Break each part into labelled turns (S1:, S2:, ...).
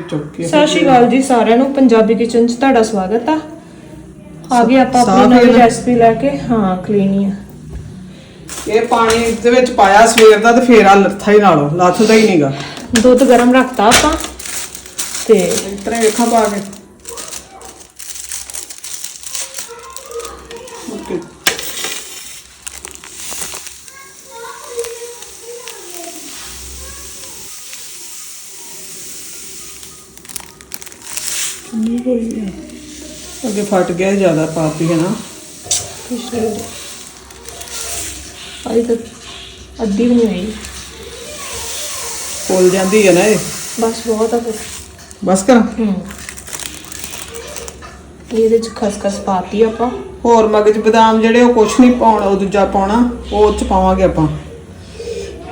S1: ਚੁੱਕ ਕੇ
S2: ਸਤਿ ਸ਼੍ਰੀ ਅਕਾਲ ਜੀ ਸਾਰਿਆਂ ਨੂੰ। ਪੰਜਾਬੀ ਕਿਚਨ 'ਚ ਤੁਹਾਡਾ ਸਵਾਗਤ ਆ। ਆ ਗਏ ਆਪਾਂ
S1: ਸਾਫ਼
S2: ਆਪਣੀ
S1: ਹੀ
S2: ਨਵੀਂ
S1: ਨਾ।
S2: ਰੈਸਪੀ ਲੈ ਕੇ। ਹਾਂ ਕਲੀਨ ਹੀ ਆ।
S1: ਇਹ ਪਾਣੀ ਦੇ ਵਿੱਚ ਪਾਇਆ ਸਵੇਰ ਦਾ ਤੇ ਫੇਰ ਆ ਲੱਥਾ ਹੀ ਨਾਲੋਂ। ਲੱਥਦਾ ਹੀ ਨਹੀਂਗਾ
S2: ਦੁੱਧ ਗਰਮ ਰੱਖਤਾ ਆਪਾਂ। ਤੇ
S1: ਇਸ ਤਰ੍ਹਾਂ ਵੇਖਾਂ ਪਾ ਕੇ। ਅੱਗੇ ਫਟ ਗਿਆ ਜ਼ਿਆਦਾ ਪਾਤੀ ਹੈ ਨਾ।
S2: ਪਿਛਲੇ ਆਈ ਤਾਂ ਅੱਧੀ ਵੀ ਨਹੀਂ ਹੋਈ।
S1: ਫੁੱਲ ਜਾਂਦੀ ਹੈ ਨਾ ਇਹ।
S2: ਬਸ ਬਹੁਤ ਆ ਫਿਰ।
S1: ਬਸ ਕਰ।
S2: ਹੂੰ। ਇਹਦੇ 'ਚ ਖਸਖਸ ਪਾਤੀ ਆਪਾਂ।
S1: ਹੋਰ ਮਗਜ ਬਦਾਮ ਜਿਹੜੇ ਉਹ ਕੁਛ ਨਹੀਂ ਪਾਉਣਾ ਉਹ ਦੂਜਾ ਪਾਉਣਾ ਉਹ ਚ ਪਾਵਾਂਗੇ ਆਪਾਂ।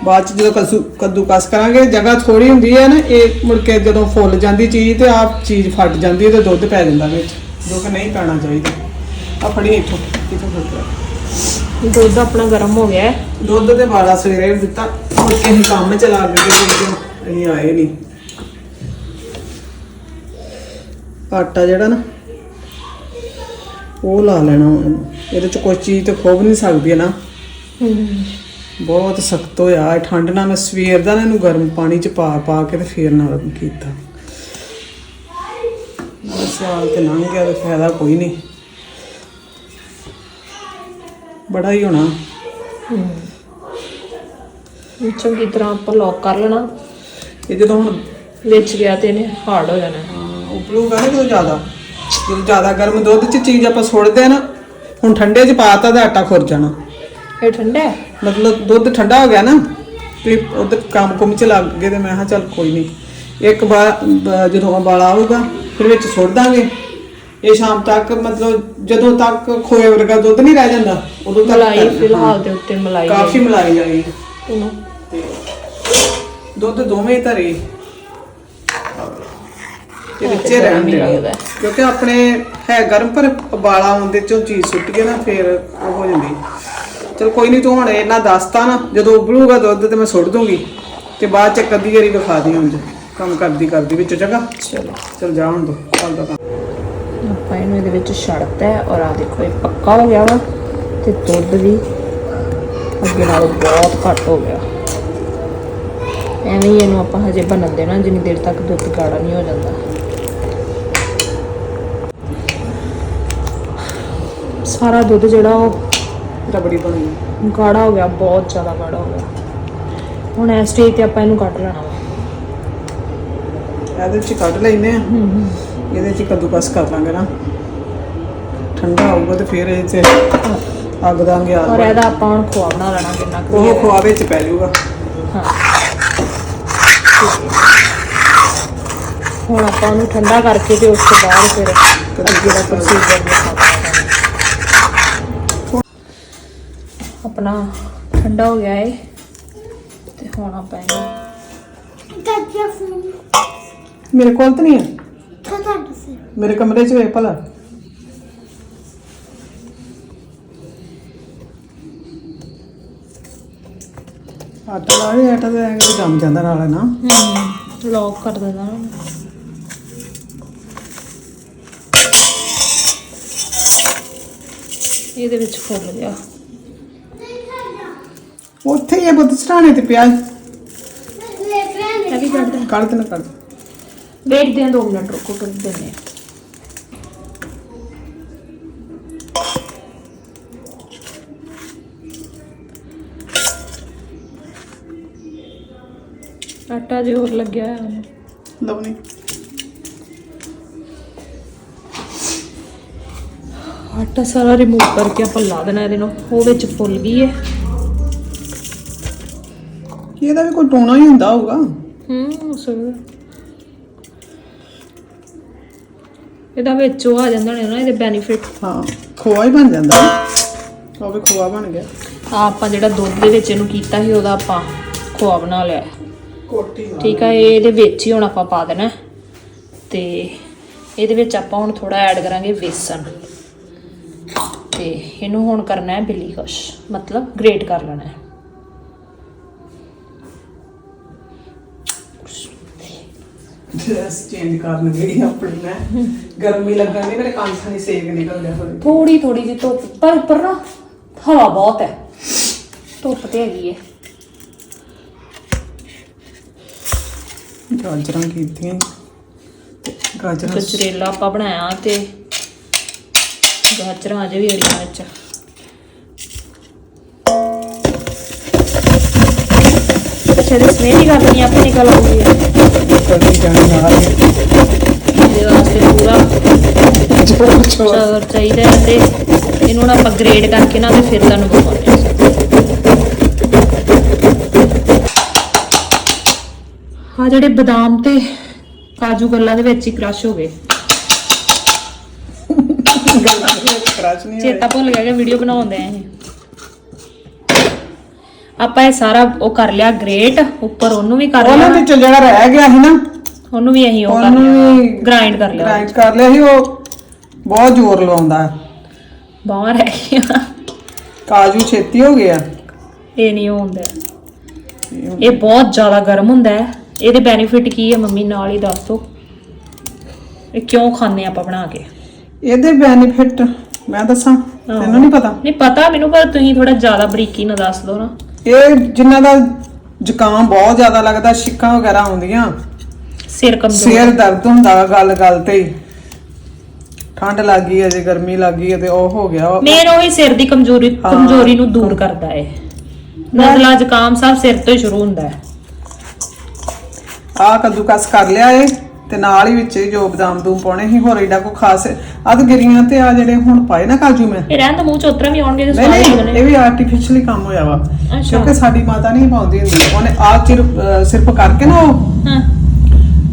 S1: ਬਾਅਦ ਚ ਜਦੋਂ ਕੱਦੂ ਕੱਦੂ ਕਸ ਕਰਾਂਗੇ ਜਗ੍ਹਾ ਥੋੜੀ ਹੁੰਦੀ ਹੈ ਨਾ ਇਹ ਮੁੜ ਕੇ ਜਦੋਂ ਫੁੱਲ ਜਾਂਦੀ ਚੀਜ਼ ਤੇ ਆਪ ਚੀਜ਼ ਫਟ ਜਾਂਦੀ ਹੈ ਤੇ ਦੁੱਧ ਪੈ ਜਾਂਦਾ ਵਿੱਚ। ਜੋ ਕਿ ਨਹੀਂ ਪੈਣਾ ਚਾਹੀਦਾ। ਆ ਫੜੀ ਇੱਥੋਂ ਕਿਥੋਂ ਫੜਦਾ
S2: ਦੁੱਧ ਆਪਣਾ ਗਰਮ ਹੋ ਗਿਆ ਹੈ।
S1: ਦੁੱਧ ਤੇ ਵਾਲਾ ਸਵੇਰੇ ਦਿੱਤਾ ਮੁੜ ਕੇ ਅਸੀਂ ਕੰਮ ਚ ਲੱਗ ਗਏ ਤੇ ਅਸੀਂ ਆਏ ਨਹੀਂ। ਆਟਾ ਜਿਹੜਾ ਨਾ ਉਹ ਲਾ ਲੈਣਾ। ਇਹਦੇ ਚ ਕੋਈ ਚੀਜ਼ ਤੇ ਖੋਬ ਨਹੀਂ ਸਕਦੀ ਹੈ ਨਾ।
S2: ਹੂੰ।
S1: ਬਹੁਤ ਸਖਤ ਹੋਇਆ ਇਹ ਠੰਡ ਨਾਲ ਮੈਂ ਸਵੇਰ ਦਾ ਇਹਨੂੰ ਗਰਮ ਪਾਣੀ ਚ ਪਾ ਪਾ ਕੇ ਤੇ ਫੇਰ ਨਰਮ ਕੀਤਾ। ਸਾਲ ਤੇ ਲੰਘ ਗਿਆ ਤੇ ਫਾਇਦਾ ਕੋਈ ਨਹੀਂ। ਬੜਾ ਹੀ ਹੋਣਾ।
S2: ਇਹ ਚੰਗੀ ਤਰ੍ਹਾਂ ਆਪਾਂ ਲੌਕ ਕਰ ਲੈਣਾ।
S1: ਇਹ ਜਦੋਂ ਹੁਣ
S2: ਵਿੱਚ ਗਿਆ ਤੇ ਇਹਨੇ ਹਾਰਡ ਹੋ ਜਾਣਾ।
S1: ਹਾਂ, ਉਬਲੂਗਾ ਨਾ ਜਦੋਂ ਜ਼ਿਆਦਾ। ਜਦੋਂ ਜ਼ਿਆਦਾ ਗਰਮ ਦੁੱਧ 'ਚ ਚੀਜ਼ ਆਪਾਂ ਸੁੱਟਦੇ ਆ ਨਾ ਹੁਣ ਠੰਡੇ 'ਚ ਪਾਤਾ ਤਾਂ ਆਟਾ ਖੁਰ ਜਾਣਾ।
S2: ਇਹ ਠੰਡਾ ਹੈ?
S1: ਮਤਲਬ ਦੁੱਧ ਠੰਡਾ ਹੋ ਗਿਆ ਨਾ ਤੇ ਉਧਰ ਕੰਮ ਕੁਮ 'ਚ ਲੱਗ ਗਏ ਤੇ ਮੈਂ ਕਿਹਾ ਚੱਲ ਕੋਈ ਨਹੀਂ ਇੱਕ ਵਾਰ ਜਦੋਂ ਉਬਾਲਾ ਆਊਗਾ ਫਿਰ ਵਿੱਚ ਸੁੱਟ ਦਾਂਗੇ। ਇਹ ਸ਼ਾਮ ਤੱਕ ਮਤਲਬ ਜਦੋਂ ਤੱਕ ਖੋਏ ਵਰਗਾ ਦੁੱਧ ਨਹੀਂ ਰਹਿ ਜਾਂਦਾ ਉਦੋਂ ਤੱਕ
S2: ਮਲਾਈ। ਫਿਲਹਾਲ ਦੇ ਉੱਤੇ ਮਲਾਈ
S1: ਕਾਫੀ ਮਲਾਈ ਜਾਈ ਤੇ ਦੁੱਧ ਦੋਵੇਂ ਧਰੇ। ਇਹ ਵਿੱਚੇ ਰਹਿਣ
S2: ਲੱਗਦਾ।
S1: ਕਿਉਂਕਿ ਆਪਣੇ ਹੈ ਗਰਮ ਪਰ ਉਬਾਲਾ ਆਉਂਦੇ ਚੋਂ ਚੀਜ਼ ਸੁੱਟ ਕੇ ਨਾ ਫਿਰ ਉਹ ਹੋ ਜਾਂਦੀ। ਚਲ ਕੋਈ ਨਹੀਂ ਤੂੰ ਹੁਣ ਇਹਨਾਂ ਦੱਸਤਾ ਨਾ ਜਦੋਂ ਉਬਲੂਗਾ ਦੁੱਧ ਤੇ ਮੈਂ ਸੁੱਟ ਦੂੰਗੀ। ਤੇ ਬਾਅਦ ਚ ਕਦੀ ਵਾਰੀ ਵਿਖਾ ਦੀ ਹੁਣ ਕੰਮ ਕਰਦੀ ਕਰਦੀ ਵਿੱਚ ਜਗ੍ਹਾ
S2: ਚਲੋ।
S1: ਚਲ ਜਾ ਹੁਣ ਦੋ ਚੱਲ ਦਾ ਕੰਮ।
S2: ਆਪਾਂ ਇਹਨੂੰ ਇਹਦੇ ਵਿੱਚ ਛੱਡਤਾ ਹੈ ਔਰ ਆ ਦੇਖੋ ਇਹ ਪੱਕਾ ਹੋ ਗਿਆ ਵਾ ਤੇ ਦੁੱਧ ਵੀ ਅੱਗੇ ਨਾਲੋਂ ਬਹੁਤ ਘੱਟ ਹੋ ਗਿਆ। ਐਵੇਂ ਹੀ ਇਹਨੂੰ ਆਪਾਂ ਹਜੇ ਬਣਨ ਦੇਣਾ ਜਿੰਨੀ ਦੇਰ ਤੱਕ ਦੁੱਧ ਗਾੜਾ ਨਹੀਂ ਹੋ ਜਾਂਦਾ। ਸਾਰਾ ਦੁੱਧ ਜਿਹੜਾ ਉਹ
S1: ਰਬੜੀ ਬਣ ਗਈ
S2: ਗਾੜਾ ਹੋ ਗਿਆ ਬਹੁਤ ਜ਼ਿਆਦਾ ਗਾੜਾ ਹੋ ਗਿਆ। ਹੁਣ ਇਸ ਸਟੇਜ ਤੇ ਆਪਾਂ ਇਹਨੂੰ ਕੱਢ ਲੈਣਾ
S1: ਇਹਦੇ ਚ ਕੱਢ ਲੈਨੇ ਆ। ਇਹਦੇ ਚ ਕੱਦੂਕਸ ਕਰ ਲਾਂਗੇ ਨਾ। ਠੰਡਾ ਹੋਊਗਾ ਤੇ ਫਿਰ ਇਹ ਚ ਅੱਗ ਦਾਂਗੇ ਆ
S2: ਔਰ ਇਹਦਾ ਆਪਾਂ ਹੁਣ ਖੋਆ ਬਣਾ ਲੈਣਾ ਕਿੰਨਾ ਕੁ
S1: ਉਹ ਖਵਾ ਵਿੱਚ ਪੈ ਜਾਊਗਾ।
S2: ਹਾਂ। ਹੁਣ ਆਪਾਂ ਉਹਨੂੰ ਠੰਡਾ ਕਰਕੇ ਤੇ ਉਸ ਤੋਂ ਬਾਅਦ ਫਿਰ ਅੱਗੇ ਦਾ ਪ੍ਰੋਸੀਜਰ ਦਿਖਾਵਾਂਗੇ ਆਪਣਾ ਠੰਡਾ ਹੋ ਗਿਆ ਏ। ਤੇ ਹੁਣ ਆਪਾਂ ਇਹਨੂੰ.
S1: ਮੇਰੇ ਕੋਲ ਤਾਂ ਨਹੀਂ ਹੈ. ਮੇਰੇ ਕਮਰੇ 'ਚ ਵੇਖ ਭਲਾ। ਆਟਾ ਲਾ ਦੇ ਆਟਾ ਤੇ ਐਂ ਜੰਮ ਜਾਂਦਾ ਨਾਲ ਨਾ।
S2: ਹੂੰ ਲੌਕ ਕਰ ਦਿੰਦਾ ਨਾ। ਇਹਦੇ ਵਿੱਚ ਫੁੱਲ ਗਿਆ
S1: ਉੱਥੇ ਹੀ ਇਹ ਬੁੱਧ ਸਟਾਣੇ ਤੇ ਪਿਆ
S2: ਇਹ ਵੀ ਕੱਢ ਦੇ
S1: ਕੱਢ ਦੇ ਨਾ ਕੱਢ ਦੇ।
S2: ਵੇਟ ਦੇ ਦੋ ਮਿੰਟ ਰੁਕੋ ਕਰ ਦਿੰਦੇ ਹਾਂ। ਆਟਾ ਜੇ ਹੋਰ ਲੱਗਿਆ ਹੋਇਆ ਉਹਨੂੰ।
S1: ਲਵਣੀ
S2: ਆਟਾ ਸਾਰਾ ਰਿਮੂਵ ਕਰਕੇ ਆਪਾਂ ਲਾ ਦੇਣਾ ਇਹਦੇ ਨੂੰ ਉਹ ਵਿੱਚ ਫੁੱਲ ਗਈ ਹੈ
S1: ਇਹਦਾ ਵੀ ਕੋਈ ਟੋਣਾ ਹੀ ਹੁੰਦਾ ਹੋਊਗਾ।
S2: ਹੂੰ ਸਰ ਇਹਦਾ ਵਿੱਚ ਉਹ ਆ ਜਾਂਦਾ ਨੇ ਨਾ ਇਹਦੇ ਬੈਨੀਫਿਟ
S1: ਹਾਂ ਖੋਆ ਹੀ ਬਣ ਜਾਂਦਾ ਉਹ ਵੀ ਖੋਆ ਬਣ ਗਿਆ।
S2: ਆ ਆਪਾਂ ਜਿਹੜਾ ਦੁੱਧ ਦੇ ਵਿੱਚ ਇਹਨੂੰ ਕੀਤਾ ਸੀ ਉਹਦਾ ਆਪਾਂ ਖੋਆ ਬਣਾ ਲਿਆ। ਹੈ।
S1: ਕੋਟੀ
S2: ਠੀਕ ਆ ਇਹ ਇਹਦੇ ਵਿੱਚ ਹੀ ਹੁਣ ਆਪਾਂ ਪਾ ਦੇਣਾ। ਹੈ। ਤੇ ਇਹਦੇ ਵਿੱਚ ਆਪਾਂ ਹੁਣ ਥੋੜਾ ਐਡ ਕਰਾਂਗੇ ਵੇਸਣ ਤੇ ਇਹਨੂੰ ਹੁਣ ਕਰਨਾ ਹੈ ਬਿੱਲੀ ਖੁਸ਼ ਮਤਲਬ ਗ੍ਰੇਟ ਕਰ ਲੈਣਾ ਹੈ।
S1: ਡਰੈਸ ਚੇਂਜ ਕਰਨ ਗਈ ਆਪਣੀ ਮੈਂ। ਗਰਮੀ ਲੱਗਣ ਦੀ ਮੇਰੇ ਕੰਨ ਥਾਣੀ ਸੇਕ ਨਿਕਲ ਗਿਆ ਥੋੜੀ
S2: ਥੋੜੀ ਥੋੜੀ ਜਿਹੀ ਧੁੱਪ। ਪਰ ਉੱਪਰ ਨਾ ਹਵਾ ਬਹੁਤ ਹੈ। ਧੁੱਪ ਤੇ ਹੈਗੀ ਹੈ
S1: ਗਾਜਰਾਂ ਕੀਤੀਆਂ। ਤੇ ਗਾਜਰਾਂ
S2: ਗਜਰੇਲਾ ਆਪਾਂ ਬਣਾਇਆ ਤੇ ਗਾਜਰਾਂ ਅਜੇ ਵੀ ਅੜੀਆਂ ਵਿੱਚ। ਅੱਛਾ ਦੇ ਸਮੇਂ ਦੀ ਕਰਨੀ ਆਪੇ ਨਿਕਲ ਆਉਂਦੀ ਹੈ
S1: ਕਰੀ ਜਾਣੀ ਨਾਲ
S2: ਇਹਦੇ ਵਾਸਤੇ ਪੂਰਾ
S1: ਚੋਰ ਚੋਰ
S2: ਚਾਰ ਚਾਹੀਦਾ ਹੈ ਤੇ ਇਹਨੂੰ ਨਾ ਆਪਾਂ ਗ੍ਰੇਡ ਕਰਕੇ ਨਾ ਤੇ ਫਿਰ ਤੁਹਾਨੂੰ ਦਿਖਾਉਂਦੇ ਹਾਂ। ਹਾਂ ਜਿਹੜੇ ਬਦਾਮ ਤੇ ਕਾਜੂ ਗੱਲਾਂ ਦੇ ਵਿੱਚ ਹੀ ਕ੍ਰਸ਼ ਹੋ ਗਏ।
S1: ਕਰਾਚ ਨਹੀਂ
S2: ਚੇਤਾ ਭੁੱਲ ਗਿਆ ਕਿ ਵੀਡੀਓ ਬਣਾਉਂਦੇ ਆ ਇਹ। ਆਪਾਂ ਇਹ ਸਾਰਾ ਉਹ ਕਰ ਲਿਆ ਗ੍ਰੇਟ ਉੱਪਰ ਉਹਨੂੰ ਵੀ ਕਰ
S1: ਉਹਨਾਂ
S2: ਲਿਆ
S1: ਵਿੱਚ ਜਿਹੜਾ ਰਹਿ ਗਿਆ ਸੀ ਨਾ
S2: ਉਹਨੂੰ ਵੀ ਅਸੀਂ ਉਹ ਕਰ
S1: ਉਹਨੂੰ
S2: ਲਿਆ ਗ੍ਰਾਈਂਡ ਕਰ ਲਿਆ।
S1: ਗ੍ਰਾਈਂਡ ਕਰ ਲਿਆ ਸੀ ਉਹ ਬਹੁਤ ਜ਼ੋਰ ਲਵਾਉਂਦਾ ਹੈ।
S2: ਬਾਹਰ ਰਹਿ
S1: ਕਾਜੂ ਛੇਤੀ ਹੋ ਗਿਆ
S2: ਇਹ ਨਹੀਂ ਹੁੰਦਾ। ਇਹ ਬਹੁਤ ਜ਼ਿਆਦਾ ਗਰਮ ਹੁੰਦਾ ਹੈ। ਇਹਦੇ ਬੈਨੀਫਿਟ ਕੀ ਹੈ ਮੰਮੀ ਨਾਲ ਹੀ ਦੱਸ ਦੋ ਇਹ ਕਿਉਂ ਖਾਂਦੇ ਆਪਾਂ ਬਣਾ ਕੇ?
S1: ਇਹਦੇ ਬੈਨੀਫਿਟ ਮੈਂ ਦੱਸਾਂ? ਤੈਨੂੰ ਨਹੀਂ ਪਤਾ?
S2: ਨਹੀਂ ਪਤਾ ਮੈਨੂੰ ਪਰ ਤੁਸੀਂ ਥੋੜਾ ਜ਼ਿਆਦਾ ਬਰੀਕੀ ਨਾਲ ਦੱਸ ਦਿਓ ਨਾ।
S1: ਇਹ ਜਿਨ੍ਹਾਂ ਦਾ ਜ਼ੁਕਾਮ ਬਹੁਤ ਜ਼ਿਆਦਾ ਲੱਗਦਾ ਛਿੱਕਾਂ ਵਗੈਰਾ ਆਉਂਦੀਆਂ।
S2: ਸਿਰ ਕਮਜ਼ੋਰ।
S1: ਸਿਰ ਦਰਦ ਹੁੰਦਾ ਗੱਲ ਗੱਲ ਤੇ ਹੀ। ਠੰਡ ਲੱਗ ਗਈ ਹੈ ਜੇ ਗਰਮੀ ਲੱਗ ਹੈ ਤੇ ਉਹ ਹੋ ਗਿਆ
S2: ਮੇਨ ਉਹੀ ਸਿਰ ਦੀ ਕਮਜ਼ੋਰੀ ਕਮਜ਼ੋਰੀ ਨੂੰ ਦੂਰ ਕਰਦਾ ਹੈ ਨਜ਼ਲਾ ਜ਼ੁਕਾਮ ਸਭ ਸਿਰ ਤੋਂ ਹੀ ਸ਼ੁਰੂ ਹੁੰਦਾ ਹੈ।
S1: ਆ ਕੱਦੂਕਸ ਕਰ ਲਿਆ ਏ। ਤੇ ਨਾਲ ਹੀ ਵਿੱਚ ਜੋ ਬਦਾਮ ਦੂਮ ਪਾਉਣੇ ਸੀ ਹੋਰ ਏਡਾ ਕੋ ਖਾਸ ਅਧ ਗਿਰੀਆਂ ਤੇ ਆ ਜਿਹੜੇ ਹੁਣ ਪਾਏ ਨਾ ਕਾਜੂ ਮੈਂ।
S2: ਇਹ ਰਹਿਣ ਤਾਂ ਮੂੰਹ ਚ ਉਤਰਾ ਵੀ ਆਉਣਗੇ ਤੇ
S1: ਨਹੀਂ
S2: ਸਵਾਦ
S1: ਨਹੀਂ
S2: ਲੱਗਣੇ
S1: ਇਹ ਵੀ ਆਰਟੀਫੀਸ਼ੀਅਲੀ ਕੰਮ ਹੋਇਆ ਵਾ।
S2: ਅੱਛਾ।
S1: ਕਿਉਂਕਿ ਸਾਡੀ ਮਾਤਾ ਨਹੀਂ ਪਾਉਂਦੀ ਹੁੰਦੀ। ਉਹਨੇ ਆ ਚਿਰ ਅਹ ਸਿਰਫ ਕਰਕੇ ਨਾ ਉਹ।
S2: ਹਾਂ।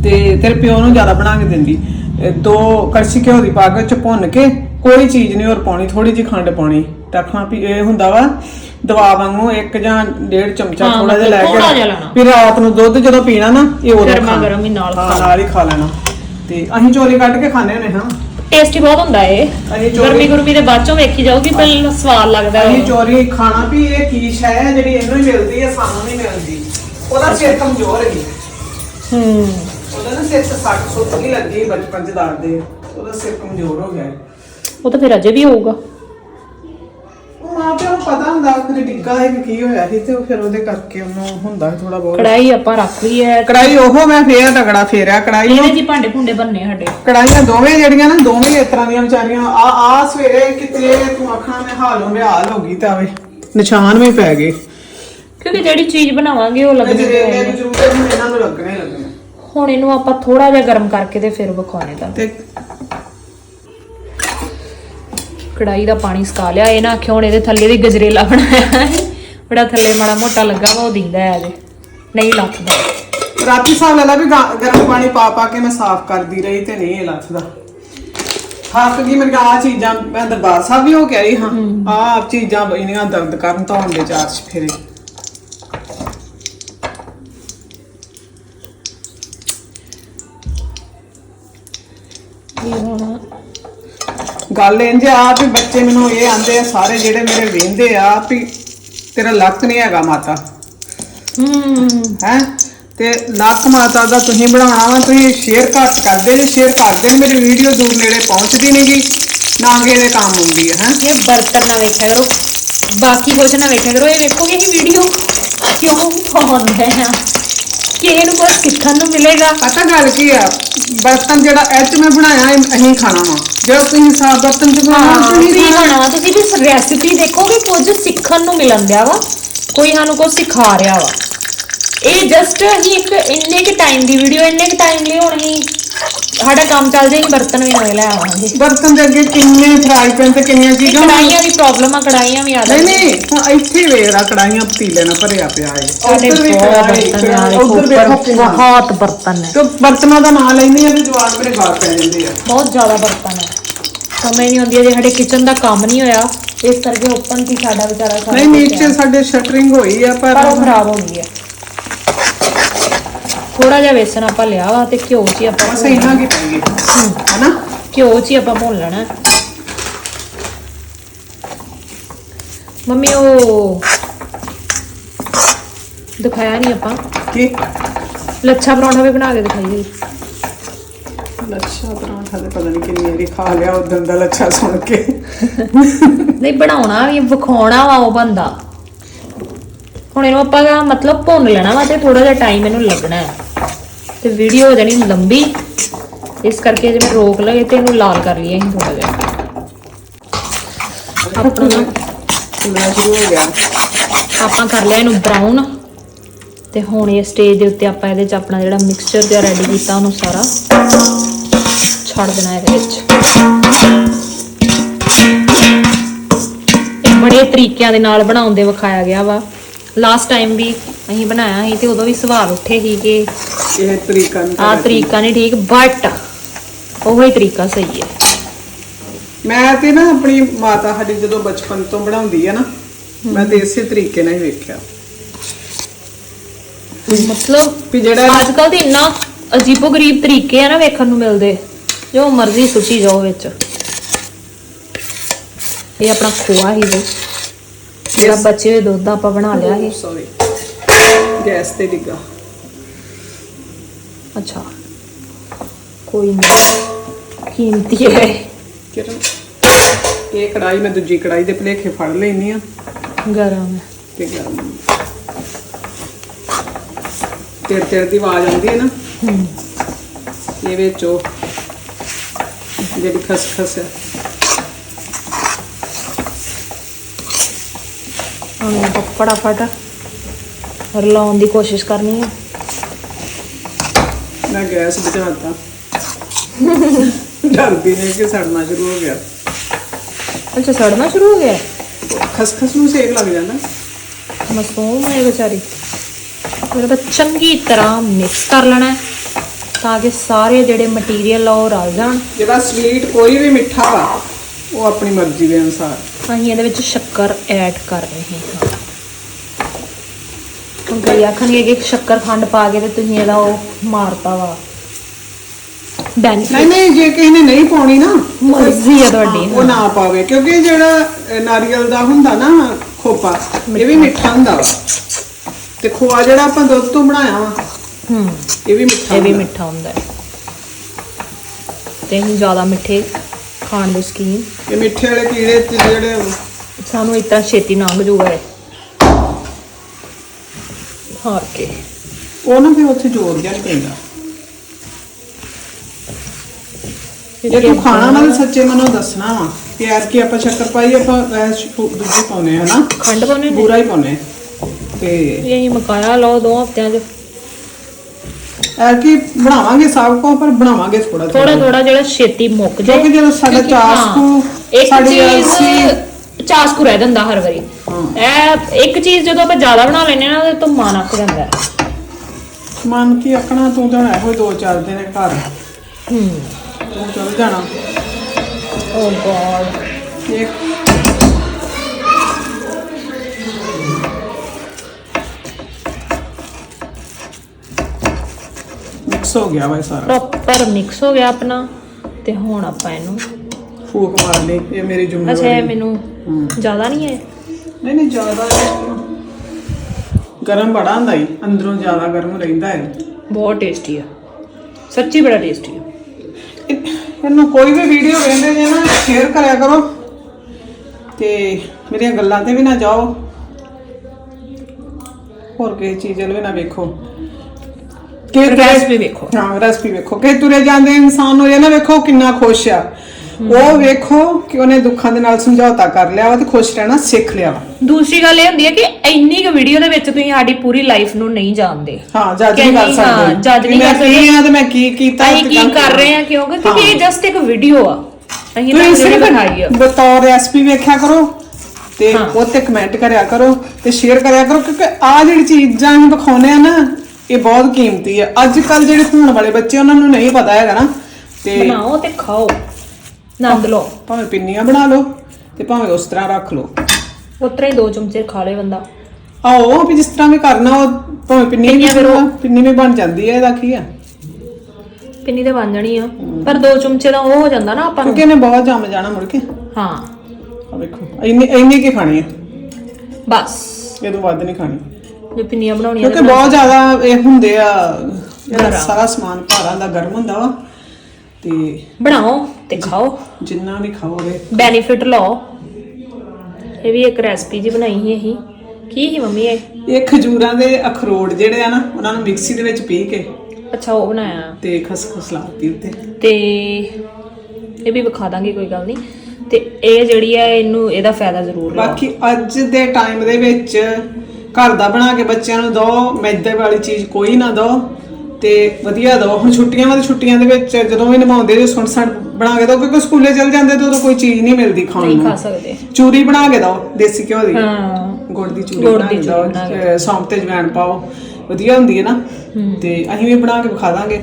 S1: ਤੇ ਤੇਰੇ ਪਿਓ ਨੂੰ ਜ਼ਿਆਦਾ ਬਣਾ ਕੇ ਦਿੰਦੀ। ਇਹ ਦੋ ਕੜਛੀ ਘਿਓ ਦੀ ਪਾ ਕੇ ਚ ਭੁੰਨ ਕੇ ਕੋਈ ਚੀਜ਼ ਨਹੀਂ ਹੋਰ ਪਾਉਣੀ ਥੋੜੀ ਜਿਹੀ ਖੰਡ ਪਾਉਣੀ। ਰੱਖਣਾ ਵੀ ਇਹ ਹੁੰਦਾ ਵਾ ਦਵਾ ਵਾਂਗੂ ਇੱਕ ਜਾਂ ਡੇਢ ਚਮਚਾ
S2: ਹਾਂ,
S1: ਥੋੜਾ ਜਿਹਾ ਲੈ
S2: ਮਤਲਬ ਥੋੜ੍ਹਾ ਜਿਹਾ ਲੈਣਾ।
S1: ਕੇ ਫਿਰ ਰਾਤ ਨੂੰ ਦੁੱਧ ਜਦੋਂ ਪੀਣਾ ਨਾ ਇਹ ਉਦੋਂ
S2: ਗਰਮਾ
S1: ਖਾਣਾ।
S2: ਗਰਮ ਹੀ ਨਾਲ
S1: ਹਾਂ,
S2: ਖਾ
S1: ਨਾਲ ਹੀ ਖਾ ਲੈਣਾ। ਤੇ ਅਸੀਂ ਚੋਰੀ ਕੱਢ ਕੇ ਖਾਣੇ ਹੁੰਦੇ ਹਾਂ।
S2: ਟੇਸਟੀ ਬਹੁਤ ਹੁੰਦਾ ਇਹ।
S1: ਅਸੀਂ ਚੋਰੀ-
S2: ਗਰਮੀ ਗੁਰਮੀ ਦੇ ਬਾਅਦ ਚੋਂ ਵੇਖੀ ਜਾਊਗੀ ਪਹਿਲਾਂ ਸਵਾਦ ਲੱਗਦਾ
S1: ਅਸੀਂ
S2: ਉਹ।
S1: ਚੋਰੀ ਖਾਣਾ ਵੀ ਇਹ ਕੀ ਸ਼ੈ ਹੈ ਜਿਹੜੀ ਇਹਨੂੰ ਹੀ ਮਿਲਦੀ ਹੈ ਸਾਨੂੰ ਨਹੀਂ ਮਿਲਦੀ। ਉਹਦਾ ਸਿਰ ਕਮਜ਼ੋਰ ਹੈ
S2: ਹੂੰ।
S1: ਉਹਦਾ ਨਾ ਸਿਰ ਤੇ ਸੱਟ ਸੁੱਟ ਗਈ ਲੱਗੀ ਬਚਪਨ ਚ ਦੱਸਦੇ ਆ। ਉਹਦਾ ਸਿਰ ਕਮਜ਼ੋਰ ਹੋ ਗਿਆ ਹੈ।
S2: ਉਹ ਤਾਂ ਫਿਰ ਅਜੇ ਵੀ ਹੋਊਗਾ।
S1: ਪਤਾ ਹੁੰਦਾ ਕਿ ਡਿੱਗਾ ਹੈ ਕਿ ਕੀ ਹੋਇਆ ਸੀ ਤੇ ਉਹ ਫਿਰ ਉਹਦੇ ਕਰਕੇ ਉਹਨੂੰ ਹੁੰਦਾ ਥੋੜਾ ਬਹੁਤ।
S2: ਕੜਾਈ ਆਪਾਂ ਰੱਖ ਲਈ ਹੈ।
S1: ਕੜਾਈ ਉਹ ਮੈਂ ਫੇਰ ਤਗੜਾ ਫੇਰਿਆ ਕੜਾਈ
S2: ਇਹਦੇ ਜੀ ਭਾਂਡੇ ਭੁੰਡੇ ਬੰਨੇ ਸਾਡੇ।
S1: ਕੜਾਈਆਂ ਦੋਵੇਂ ਜਿਹੜੀਆਂ ਨਾ ਦੋਵੇਂ ਇਸ ਤਰ੍ਹਾਂ ਦੀਆਂ ਵਿਚਾਰੀਆਂ ਆ ਆ ਸਵੇਰੇ ਕਿਤੇ ਤੂੰ ਆਖਾਂ ਮੈਂ ਹਾਲੋਂ ਨਿਹਾਲ ਹੋ ਗਈ ਤਾਂ ਵੇ। ਨਿਸ਼ਾਨ ਵੀ ਪੈ ਗਏ।
S2: ਕਿਉਂਕਿ ਜਿਹੜੀ ਚੀਜ਼ ਬਣਾਵਾਂਗੇ ਉਹ ਹੈ।
S1: ਨੂੰ ਹੁਣ ਇਹਨਾਂ ਨੂੰ ਲੱਗਣੇ ਹੀ ਲੱਗਣੇ।
S2: ਹੁਣ ਇਹਨੂੰ ਆਪਾਂ ਥੋੜਾ ਜਿਹਾ ਗਰਮ ਕਰਕੇ ਤੇ ਫਿਰ ਵਿਖਾਉਣੇ ਤਾਂ।
S1: ਤੇ
S2: ਕੜਾਈ ਦਾ ਪਾਣੀ ਸਕਾ ਲਿਆ। ਇਹ ਨਾ ਆਖਿਓ ਹੁਣ ਇਹਦੇ ਥੱਲੇ ਵੀ ਗਜਰੇਲਾ ਬਣਾਇਆ ਹੈ। ਬੜਾ ਥੱਲੇ ਮਾੜਾ ਮੋਟਾ ਲੱਗਾ ਵਾ ਉਹ ਦਿੰਦਾ ਹੈ ਅਜੇ ਨਹੀਂ ਲੱਥਦਾ।
S1: ਰਾਤੀ ਸਾਹ ਲੈ ਲਾ ਵੀ ਗਾ- ਗਰਮ ਪਾਣੀ ਪਾ ਪਾ ਕੇ ਮੈਂ ਸਾਫ਼ ਕਰਦੀ ਰਹੀ ਤੇ ਨਹੀਂ ਇਹ ਲੱਥਦਾ। ਹੱਕ ਗਈ ਮੇਰੇ ਆ ਚੀਜ਼ਾਂ ਮੈਂ ਦਰਬਾਰ ਸਾਹਿਬ ਵੀ ਹੋ ਕੇ ਆਈ ਹਾਂ ਆ ਚੀਜ਼ਾਂ ਇੰਨੀਆਂ ਦਰਦ ਕਰਨ ਧੌਣ ਦੇ ਚਾਰ ਫੇਰੇ ਗੱਲ ਇੰਜ ਆ ਵੀ ਬੱਚੇ ਮੈਨੂੰ ਇਹ ਆਂਦੇ ਆ ਸਾਰੇ ਜਿਹੜੇ ਮੇਰੇ ਵੇਂਦੇ ਆ ਵੀ ਤੇਰਾ ਲੱਕ ਨਹੀਂ ਹੈਗਾ ਮਾਤਾ।
S2: ਹੂੰ।
S1: ਹੈ? ਤੇ ਲੱਕ ਮਾਤਾ ਦਾ ਤੁਸੀਂ ਬਣਾਉਣਾ ਵਾ ਤੁਸੀਂ ਸ਼ੇਅਰ ਘੱਟ ਕਰਦੇ ਜੇ ਸ਼ੇਅਰ ਕਰਦੇ ਨੇ ਮੇਰੀ ਵੀਡੀਓ ਦੂਰ ਨੇੜੇ ਪਹੁੰਚਦੀ ਨਹੀਂਗੀ ਨਾ ਕਿ ਇਹਦੇ ਕੰਮ ਆਉਂਦੀ ਹੈ ਹੈ?
S2: ਇਹ ਬਰਤਨ ਨਾ ਵੇਖਿਆ ਕਰੋ ਬਾਕੀ ਕੁਝ ਨਾ ਵੇਖਿਆ ਕਰੋ ਇਹ ਵੇਖੋਗੇ ਇਹ ਵੀਡੀਓ ਕਿਉਂ? ਪਾਉਂਦੇ ਆ ਕਿ ਇਹਨੂੰ ਕੁਝ ਸਿੱਖਣ ਨੂੰ ਮਿਲੇਗਾ।
S1: ਪਤਾ ਗੱਲ ਕੀ ਆ? ਬਰਤਨ ਜਿਹੜਾ ਇਹ ਚ ਮੈਂ ਬਣਾਇਆ ਇਹ ਅਸੀਂ ਖਾਣਾ ਵਾ। ਜਿਹੜਾ ਤੁਸੀਂ ਸਾਫ਼ ਬਰਤਨ ਚ ਬਣਾਉਣਾ ਤੁਸੀਂ
S2: ਤੁਸੀਂ
S1: ਖਾਣਾ।
S2: ਖਾਣਾ ਤੁਸੀਂ ਵੀ ਰੈਸਿਪੀ ਦੇਖੋਗੇ ਕੁਝ ਸਿੱਖਣ ਨੂੰ ਮਿਲਣ ਦਿਆ ਵਾ। ਕੋਈ ਸਾਨੂੰ ਕੁਝ ਸਿਖਾ ਰਿਹਾ ਵਾ। ਇਹ ਜਸਟ ਅਸੀਂ ਇੱਕ ਇੰਨੇ ਕਿ ਟਾਈਮ ਦੀ ਵੀਡੀਓ ਇੰਨੇ ਕਿ ਟਾਈਮ ਲਈ ਹੁਣ। ਅਸੀਂ ਸਾਡਾ ਕੰਮ ਚੱਲ ਜਾਏ ਅਸੀਂ ਬਰਤਨ ਵੀ ਨਵੇਂ ਲੈ ਆਵਾਂਗੇ।
S1: ਬਰਤਨ ਦੇ ਅੱਗੇ ਕਿੰਨੇ ਫਰਾਈ ਪੈਨ ਤੇ ਕਿੰਨੀਆਂ ਚੀਜ਼ਾਂ
S2: ਕੜਾਈਆਂ ਦੀ ਪ੍ਰੋਬਲਮ ਆ ਕੜਾਈਆਂ ਵੀ ਆ
S1: ਨਹੀਂ
S2: ਜਾਂਦੀਆਂ।
S1: ਨਹੀਂ ਹੁਣ ਇੱਥੇ ਵੇਖ ਆ ਕੜਾਈਆਂ ਪਤੀਲੇ ਨਾਲ ਭਰਿਆ ਪਿਆ ਹੈ
S2: ਸਾਡੇ
S1: ਉੱਧਰ ਵੀ
S2: ਬਹੁਤ ਬਰਤਨ ਆ
S1: ਉੱਧਰ ਵੇਖੋ ਕਿੰਨਾ।
S2: ਬਹੁਤ ਬਰਤਨ ਹੈ
S1: ਤੇ ਬਰਤਨਾਂ ਦਾ ਨਾਂ ਲੈਂਦੇ ਆ ਤੇ ਜਵਾਬ ਮੇਰੇ ਗਾਲ ਪੈ ਜਾਂਦੇ ਆ।
S2: ਬਹੁਤ ਜ਼ਿਆਦਾ ਬਰਤਨ ਹੈ ਸਮਝ ਨਹੀਂ ਆਉਂਦੀ ਜੇ ਸਾਡੇ ਕਿਚਨ ਦਾ ਕੰਮ ਨਹੀਂ ਹੋਇਆ। ਇਸ ਕਰਕੇ ਓਪਨ ਸੀ ਸਾਡਾ ਵਿਚਾਰਾ ਸਾਰਾ
S1: ਨਹੀਂ
S2: ਕੁਛ
S1: ਨੀਚੇ
S2: ਹੈ।
S1: ਸਾਡੇ ਸ਼ਟਰਿੰਗ ਹੋਈ ਆ
S2: ਪਰ ਉਹ
S1: ਪਰ
S2: ਖਰਾਬ ਹੋ ਗਈ ਹੈ ਥੋੜਾ ਜਿਹਾ ਵੇਸਣ ਆਪਾਂ ਲਿਆ ਵਾ ਤੇ ਘਿਓ 'ਚ ਹੀ ਆਪਾਂ
S1: ਬਸ ਇਹਨਾਂ ਕੀ ਪੈਂਗੇ ਹਨਾ?
S2: ਘਿਓ 'ਚ ਹੀ ਆਪਾਂ ਭੁੰਨ ਲੈਣਾ। ਮੰਮੀ ਉਹ ਦਿਖਾਇਆ ਨਹੀਂ ਆਪਾਂ।
S1: ਕੀ?
S2: ਲੱਛਾ ਪਰੌਂਠਾ ਵੀ ਬਣਾ ਕੇ ਦਿਖਾਈਏ।
S1: ਲੱਛਾ ਪਰਾਂਠਾ ਤੇ ਪਤਾ ਨਹੀਂ ਕਿੰਨੀ ਵਾਰੀ ਖਾ ਲਿਆ ਉਦੋਂ ਦਾ ਲੱਛਾ ਸੁਣ ਕੇ।
S2: ਨਹੀਂ ਬਣਾਉਣਾ ਵੀ ਵਿਖਾਉਣਾ ਵਾ ਉਹ ਬੰਦਾ। ਹੁਣ ਇਹਨੂੰ ਆਪਾਂ ਦਾ ਮਤਲਬ ਭੁੰਨ ਲੈਣਾ ਵਾ ਤੇ ਥੋੜਾ ਜਿਹਾ ਟਾਈਮ ਇਹਨੂੰ ਲੱਗਣਾ ਹੈ। ਤੇ ਵੀਡੀਓ ਹੋ ਜਾਣੀ ਲੰਬੀ ਇਸ ਕਰਕੇ ਜੇ ਮੈਂ ਰੋਕ ਲਗੇ ਤੇ ਇਹਨੂੰ ਲਾਲ ਕਰ ਲਈਏ ਅਸੀਂ ਥੋੜਾ ਜਿਹਾ। ਆਪਣਾ
S1: ਮੈਂ ਸ਼ੁਰੂ ਹੋ ਗਿਆ।
S2: ਆਪਾਂ ਕਰ ਲਿਆ ਇਹਨੂੰ ਬਰਾਊਨ ਤੇ ਹੁਣ ਇਹ ਸਟੇਜ ਦੇ ਉੱਤੇ ਆਪਾਂ ਇਹਦੇ ਚ ਆਪਣਾ ਜਿਹੜਾ ਮਿਕਸਚਰ ਜਿਹਾ ਰੈਡੀ ਕੀਤਾ ਉਹਨੂੰ ਸਾਰਾ ਛੱਡ ਦੇਣਾ ਇਹਦੇ ਵਿੱਚ। ਇਹ ਬੜੇ ਤਰੀਕਿਆਂ ਦੇ ਨਾਲ ਬਣਾਉਣ ਦੇ ਵਿਖਾਇਆ ਗਿਆ ਵਾ। ਲਾਸਟ ਟਾਈਮ ਵੀ ਅਸੀਂ ਬਣਾਇਆ ਸੀ ਤੇ ਉਦੋਂ ਵੀ ਸਵਾਲ ਉੱਠੇ ਸੀ ਕਿ
S1: ਇਹ ਤਰੀਕਾ ਨਹੀਂ
S2: ਆਹ ਤਰੀਕਾ ਨਹੀਂ ਠੀਕ ਬਟ ਉਹੋ ਹੀ ਤਰੀਕਾ ਸਹੀ ਹੈ।
S1: ਮੈਂ ਤੇ ਨਾ ਆਪਣੀ ਮਾਤਾ ਸਾਡੀ ਜਦੋਂ ਬਚਪਨ ਤੋਂ ਬਣਾਉਂਦੀ ਹੈ ਨਾ ਮੈਂ ਤੇ ਇਸੇ ਤਰੀਕੇ ਨਾਲ ਹੀ ਵੇਖਿਆ।
S2: ਮਤਲਬ
S1: ਵੀ ਜਿਹੜਾ
S2: ਅੱਜ ਕੱਲ ਤੇ ਇੰਨਾ ਅਜੀਬੋ ਗਰੀਬ ਤਰੀਕੇ ਆ ਨਾ ਵੇਖਣ ਨੂੰ ਮਿਲਦੇ ਜੋ ਮਰਜ਼ੀ ਸੁੱਟੀ ਜਾਓ ਵਿੱਚ। ਇਹ ਆਪਣਾ ਖੋਆ ਹੀ ਜੀ ਜਿਹੜਾ ਬਚੇ ਹੋਏ ਦੁੱਧ ਦਾ ਆਪਾਂ ਬਣਾ ਲਿਆ ਸੀ।
S1: ਸੌਰੀ ਗੈਸ ਤੇ ਡਿੱਗਾ।
S2: ਅੱਛਾ। ਕੋਈ ਨਹੀਂ ਕੀਮਤੀ ਹੈ
S1: ਕਿਰਨ ਇਹ ਕੜਾਈ ਮੈਂ ਦੂਜੀ ਕੜਾਈ ਦੇ ਭਲੇਖੇ ਫੜ ਲੈਣੀ ਆ
S2: ਗਰਮ ਹੈ।
S1: ਤੇ ਗਰਮ। ਤੇਰ ਤੇਰ ਦੀ ਆਵਾਜ਼ ਆਉਂਦੀ ਹੈ ਨਾ। ਇਹ ਵਿੱਚ ਉਹ ਜਿਹੜੀ ਖਸਖਸ ਹੈ।
S2: ਹੁਣ ਆਪਾਂ ਫਟਾਫਟ। ਰਲਾਉਣ ਦੀ ਕੋਸ਼ਿਸ਼ ਕਰਨੀ ਹੈ
S1: ਮੈਂ ਗੈਸ ਬੁਝਾਤਾ ਡਰਦੀ ਨੇ ਕਿ ਸੜਨਾ ਸ਼ੁਰੂ ਹੋ ਗਿਆ।
S2: ਅੱਛਾ ਸੜਨਾ ਸ਼ੁਰੂ ਹੋ ਗਿਆ?
S1: ਖਸਖਸ ਨੂੰ ਸੇਕ ਲੱਗ ਜਾਂਦਾ।
S2: ਮਸੂਮ ਹੈ ਵਿਚਾਰੀ। ਫਿਰ ਆਪਾਂ ਚੰਗੀ ਤਰ੍ਹਾਂ ਮਿਕਸ ਕਰ ਲੈਣਾ ਹੈ ਤਾਂ ਕਿ ਸਾਰੇ ਜਿਹੜੇ ਮਟੀਰੀਅਲ ਆ ਉਹ ਰਲ ਜਾਣ।
S1: ਜਿਹੜਾ ਸਵੀਟ ਕੋਈ ਵੀ ਮਿੱਠਾ ਵਾ ਉਹ ਆਪਣੀ ਮਰਜ਼ੀ ਦੇ ਅਨੁਸਾਰ।
S2: ਅਸੀਂ ਇਹਦੇ ਵਿੱਚ ਸ਼ੱਕਰ ਐਡ ਕਰ ਰਹੇ ਹਾਂ। ਹੁਣ ਕਈ ਆਖਣਗੇ ਕਿ ਸ਼ੱਕਰ ਖੰਡ ਪਾ ਕੇ ਤੇ ਤੁਸੀਂ ਇਹਦਾ ਉਹ ਮਾਰਤਾ ਵਾ। ਬੈਨੀਫਿਟ
S1: ਨਹੀਂ ਨਹੀਂ ਜੇ ਕਿਸੇ ਨੇ ਨਹੀਂ ਪਾਉਣੀ ਨਾ
S2: ਮਰਜ਼ੀ ਆ ਤੁਹਾਡੀ।
S1: ਉਹ ਨਾ ਪਾਵੇ ਕਿਉਂਕਿ ਜਿਹੜਾ ਨਾਰੀਅਲ ਦਾ ਹੁੰਦਾ ਨਾ ਖੋਪਾ ਇਹ ਵੀ ਮਿੱਠਾ ਹੁੰਦਾ ਵਾ। ਤੇ ਖੋਆ ਜਿਹੜਾ ਆਪਾਂ ਦੁੱਧ ਤੋਂ ਬਣਾਇਆ ਵਾ
S2: ਹੂੰ।
S1: ਇਹ ਵੀ ਮਿੱਠਾ
S2: ਇਹ ਵੀ
S1: ਹੁੰਦਾ।
S2: ਮਿੱਠਾ ਹੁੰਦਾ ਹੈ। ਤੇ ਅਸੀਂ ਜ਼ਿਆਦਾ ਮਿੱਠੇ ਖਾਣ ਦੇ ਸ਼ਕੀਨ
S1: ਇਹ ਮਿੱਠੇ ਵਾਲੇ ਕੀੜੇ ਚ ਜਿਹੜੇ
S2: ਸਾਨੂੰ ਇਤਨਾ ਛੇਤੀ ਲੰਘ ਜੂਗਾ ਇਹ। ਹਾਰ ਕੇ।
S1: ਉਹ ਨਾ ਫਿਰ ਉੱਥੇ ਜਿਹਾ ਨੀ ਪੈਂਦਾ। ਜੇ ਤੂੰ ਖਾਣਾ ਨਾ ਤਾਂ ਸੱਚੇ ਮਨੋਂ ਦੱਸਣਾ ਵਾ ਕਿ ਯਾਰ ਕੀ ਆਪਾਂ ਸ਼ੱਕਰ ਪਾਈ ਆਪਾਂ ਇਹ ਦੂਜੀ ਪਾਉਨੇ ਆ ਨਾ
S2: ਖੰਡ ਪਾਉਣੇ ਨੇ?
S1: ਬੂਰਾ ਹੀ ਪਾਉਨੇ ਤੇ
S2: ਇਹ ਮਕਾਇਆ ਲਓ ਦੋ ਹਫ਼ਤਿਆਂ 'ਚ।
S1: ਕੀ ਬਣਾਵਾਂਗੇ ਸਭ ਕੋ ਪਰ ਬਣਾਵਾਂਗੇ ਥੋੜਾ
S2: ਥੋੜਾ ਥੋੜਾ ਜਿਹੜਾ ਛੇਤੀ ਮੁੱਕ ਜਾਏ।
S1: ਕਿਉਂਕਿ ਜਦੋਂ ਸਾਡਾ ਚਾਸਕੂ,
S2: ਇੱਕ
S1: ਸਾਡੀ
S2: ਚੀਜ਼ ਚਾਸਕੂ ਰਹਿ ਜਾਂਦਾ ਹਰ ਵਾਰੀ। ਇਹ ਇੱਕ ਚੀਜ਼ ਜਦੋਂ ਆਪਾਂ ਜ਼ਿਆਦਾ ਬਣਾ ਲੈਨੇ ਨਾ ਉਹਦੇ ਤੋਂ ਮਨ ਅੱਕ ਜਾਂਦਾ।
S1: ਮਨ ਕੀ ਆਖਣਾ ਤੂੰ ਤਾਂ ਇਹੋ ਦੋ ਚਾਰ ਦਿਨ ਘਰ।
S2: ਹੂੰ।
S1: ਤੂੰ ਚਲ ਜਾਣਾ।
S2: ਓ ਗॉड
S1: ਇੱਕ ਮਿਕਸ ਹੋ ਗਿਆ ਵਾ ਇਹ ਸਾਰਾ।
S2: ਪ੍ਰੋਪਰ ਮਿਕਸ ਹੋ ਗਿਆ ਆਪਣਾ ਤੇ ਹੁਣ ਆਪਾਂ ਇਹਨੂੰ
S1: ਫੂਕ ਮਾਰ ਲਈ ਇਹ ਮੇਰੀ
S2: ਅੱਛਾ ਇਹ
S1: ਜ਼ਿੰਮੇਵਾਰੀ
S2: ਮੈਨੂੰ। ਜ਼ਿਆਦਾ ਨਹੀਂ ਹੈ
S1: ਨਹੀਂ ਨਹੀਂ ਜ਼ਿਆਦਾ ਨਹੀਂ। ਗਰਮ ਬੜਾ ਹੁੰਦਾ ਹੀ ਅੰਦਰੋਂ ਜ਼ਿਆਦਾ ਗਰਮ ਰਹਿੰਦਾ ਹੈ।
S2: ਬਹੁਤ ਟੇਸਟੀ ਆ। ਸੱਚੀ ਬੜਾ ਟੇਸਟੀ ਆ।
S1: ਇਹ- ਇਹਨੂੰ ਕੋਈ ਵੀ ਵੀਡੀਓ ਵੇਖਦੇ ਜੇ ਨਾ ਸ਼ੇਅਰ ਕਰਿਆ ਕਰੋ। ਤੇ ਮੇਰੀਆਂ ਗੱਲਾਂ ਤੇ ਵੀ ਨਾ ਜਾਓ। ਹੋਰ ਕਿਸੇ ਚੀਜ਼ ਵੱਲ ਵੀ ਨਾ ਵੇਖੋ। ਕਿ
S2: ਰੈਸਪੀ ਵੇਖੋ।
S1: ਹਾਂ ਰੈਸਪੀ ਵੇਖੋ। ਕਿ ਤੁਰੇ ਜਾਂਦੇ ਇਨਸਾਨ ਇਹ ਨਾ ਵੇਖੋ ਕਿੰਨਾ ਖੁਸ਼ ਆ। ਉਹ ਵੇਖੋ ਕਿ ਉਹਨੇ ਦੁੱਖਾਂ ਦੇ ਨਾਲ ਸਮਝੌਤਾ ਕਰ ਲਿਆ ਵਾ ਤੇ ਖੁਸ਼ ਰਹਿਣਾ ਸਿੱਖ ਲਿਆ ਵਾ।
S2: ਦੂਸਰੀ ਗੱਲ ਇਹ ਹੁੰਦੀ ਹੈ ਕਿ ਇੰਨੀ ਕੁ ਵੀਡੀਓ ਦੇ ਵਿੱਚ ਤੁਸੀਂ ਸਾਡੀ ਪੂਰੀ ਲਾਈਫ ਨੂੰ ਨਹੀਂ ਜਾਣਦੇ।
S1: ਹਾਂ ਜੱਜ ਨਹੀਂ ਕਰ
S2: ਕਿ
S1: ਸਕਦੇ।
S2: ਹਾਂ, judge ਨਹੀਂ
S1: ਮੈਂ
S2: ਕਰ
S1: ਤੇ ਮੈਂ ਕੀ ਕੀਤਾ
S2: ਅਸੀਂ ਕੀ
S1: ਗੱਲ
S2: ਕਰ ਰਹੇ ਹਾਂ ਕਿਉਂਕਿ ਕਿਉਂਕਿ ਇਹ ਜਸਟ ਇੱਕ ਵੀਡੀਓ ਆ। ਅਸੀਂ ਤਾਂ
S1: ਤੁਸੀਂ
S2: ਜਿਹੜੀ ਬਣਾਈ ਆ।
S1: ਸਿਰਫ ਬਤੌਰ ਰੈਸਪੀ ਵੇਖਿਆ ਕਰੋ ਤੇ
S2: ਹਾਂ।
S1: ਉਹ ਤੇ ਕਮੈਂਟ ਕਰਿਆ ਕਰੋ ਤੇ ਸ਼ੇਅਰ ਕਰਿਆ ਕਰੋ ਕਿਉਂਕਿ ਆ ਜਿਹੜੀ ਚੀਜ਼ਾਂ ਅਸੀਂ ਵਿਖਾਉਂਦੇ ਆ ਨਾ ਇਹ ਬਹੁਤ ਕੀਮਤੀ ਆ। ਅੱਜ ਕੱਲ ਜਿਹੜੇ ਹੋਣ ਵਾਲੇ ਬੱਚੇ ਉਹਨਾਂ ਨੂੰ ਨਹੀਂ ਪਤਾ ਹੈਗਾ ਨਾ। ਤੇ
S2: ਬਣਾਓ ਤੇ ਖਾਓ। ਆਨੰਦ ਲਓ।
S1: ਭਾਵੇਂ ਪਿੰਨੀਆਂ ਬਣਾ ਲਓ ਤੇ ਭਾਵੇਂ ਉਸ ਤਰ੍ਹਾਂ ਰੱਖ ਲਓ।
S2: ਉਤਰੇ ਦੋ ਚਮਚੇ ਖਾ ਲੇ ਬੰਦਾ।
S1: ਆਓ ਵੀ ਜਿਸ ਤਰ੍ਹਾਂ ਵੀ ਕਰਨਾ ਉਹ ਭਾਵੇਂ ਪਿੰਨੀ ਵੀ
S2: ਫਿਰ
S1: ਪਿੰਨੀ ਵੀ ਬਣ ਜਾਂਦੀ ਹੈ ਇਹਦਾ ਕੀ ਆ?
S2: ਪਿੰਨੀ ਤੇ ਬਣ ਜਾਣੀ ਆ। ਪਰ ਦੋ ਚਮਚੇ ਦਾ ਉਹ ਹੋ ਜਾਂਦਾ ਨਾ ਆਪਾਂ ਨੂੰ।
S1: ਕਿਉਂਕਿ ਇਹਨੇ ਬਹੁਤ ਜੰਮ ਜਾਣਾ ਮੁੜ ਕੇ।
S2: ਹਾਂ।
S1: ਆ ਵੇਖੋ ਇੰਨੀ ਇੰਨੀ ਕੀ ਖਾਣੀ ਹੈ
S2: ਬਸ।
S1: ਇਹ ਤੋਂ ਵੱਧ ਨਹੀਂ ਖਾਣੀ।
S2: ਜੇ ਪਿੰਨੀਆਂ ਬਣਾਉਣੀਆਂ
S1: ਕਿਉਂਕਿ ਬਹੁਤ ਜ਼ਿਆਦਾ ਇਹ ਹੁੰਦੇ ਆ
S2: ਗਰਮ।
S1: ਸਾਰਾ ਸਮਾਨ ਭਾਰਾਂ ਦਾ ਗਰਮ ਹੁੰਦਾ ਵਾ ਤੇ
S2: ਬਣਾਓ ਤੇ ਖਾਓ।
S1: ਜਿੰਨਾ ਵੀ ਖਾਓਗੇ
S2: ਬੈਨੀਫਿਟ ਲਓ। ਇਹ ਵੀ ਇੱਕ ਰੈਸਪੀ ਜੀ ਬਣਾਈ ਸੀ ਅਸੀਂ। ਕੀ ਸੀ ਮੰਮੀ ਇਹ?
S1: ਇਹ ਖਜੂਰਾਂ ਦੇ ਅਖਰੋਟ ਜਿਹੜੇ ਆ ਨਾ ਉਹਨਾਂ ਨੂੰ ਮਿਕਸੀ ਦੇ ਵਿੱਚ ਪੀ ਕੇ
S2: ਅੱਛਾ ਉਹ ਬਣਾਇਆ।
S1: ਤੇ ਖਸਖਸ ਲਾਤੀ ਉੱਤੇ।
S2: ਤੇ ਇਹ ਵੀ ਵਿਖਾ ਦਾਂਗੇ ਕੋਈ ਗੱਲ ਨਹੀਂ। ਤੇ ਇਹ ਜਿਹੜੀ ਹੈ ਇਹਨੂੰ ਇਹਦਾ ਫਾਇਦਾ ਜ਼ਰੂਰ ਲਓ।
S1: ਬਾਕੀ ਅੱਜ ਦੇ ਟਾਈਮ ਦੇ ਵਿੱਚ ਘਰ ਦਾ ਬਣਾ ਕੇ ਬੱਚਿਆਂ ਨੂੰ ਦਿਓ ਮੈਦੇ ਵਾਲੀ ਚੀਜ਼ ਕੋਈ ਨਾ ਦਿਓ ਤੇ ਵਧੀਆ ਦਿਓ ਹੁਣ ਛੁੱਟੀਆਂ ਵਾਲੀ ਛੁੱਟੀਆਂ ਦੇ ਵਿੱਚ ਜਦੋਂ ਵੀ ਨਿਭਾਉਂਦੇ ਜੇ ਸੁਣ ਸਣ ਬਣਾ ਕੇ ਦਿਓ ਕਿਉਂਕਿ ਸਕੂਲੇ ਚਲ ਜਾਂਦੇ ਤਾਂ ਉਦੋਂ ਕੋਈ ਚੀਜ਼ ਨਹੀਂ ਮਿਲਦੀ ਖਾਣ
S2: ਨਹੀਂ ਖਾ
S1: ਨੂੰ
S2: ਸਕਦੇ।
S1: ਚੂਰੀ ਬਣਾ ਕੇ ਦਿਓ ਦੇਸੀ ਘਿਓ ਦੀ।
S2: ਹਾਂ।
S1: ਗੁੜ ਦੀ ਚੂਰੀ
S2: ਗੁੜ
S1: ਬਣਾ
S2: ਦੀ
S1: ਕੇ
S2: ਚੂਰੀ ਬਣਾ ਕੇ
S1: ਦਿਓ ਸੌਂਫ ਤੇ ਜਵੈਣ ਪਾਓ। ਵਧੀਆ ਹੁੰਦੀ ਹੈ ਨਾ। ਤੇ ਅਸੀਂ ਵੀ ਬਣਾ ਕੇ ਵਿਖਾ ਦਾਂਗੇ।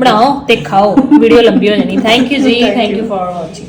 S2: ਬਣਾਓ ਤੇ ਖਾਓ। ਵੀਡੀਓ ਲੰਬੀ ਹੋ ਜਾਣੀ। Thank you ji. Thank you for watching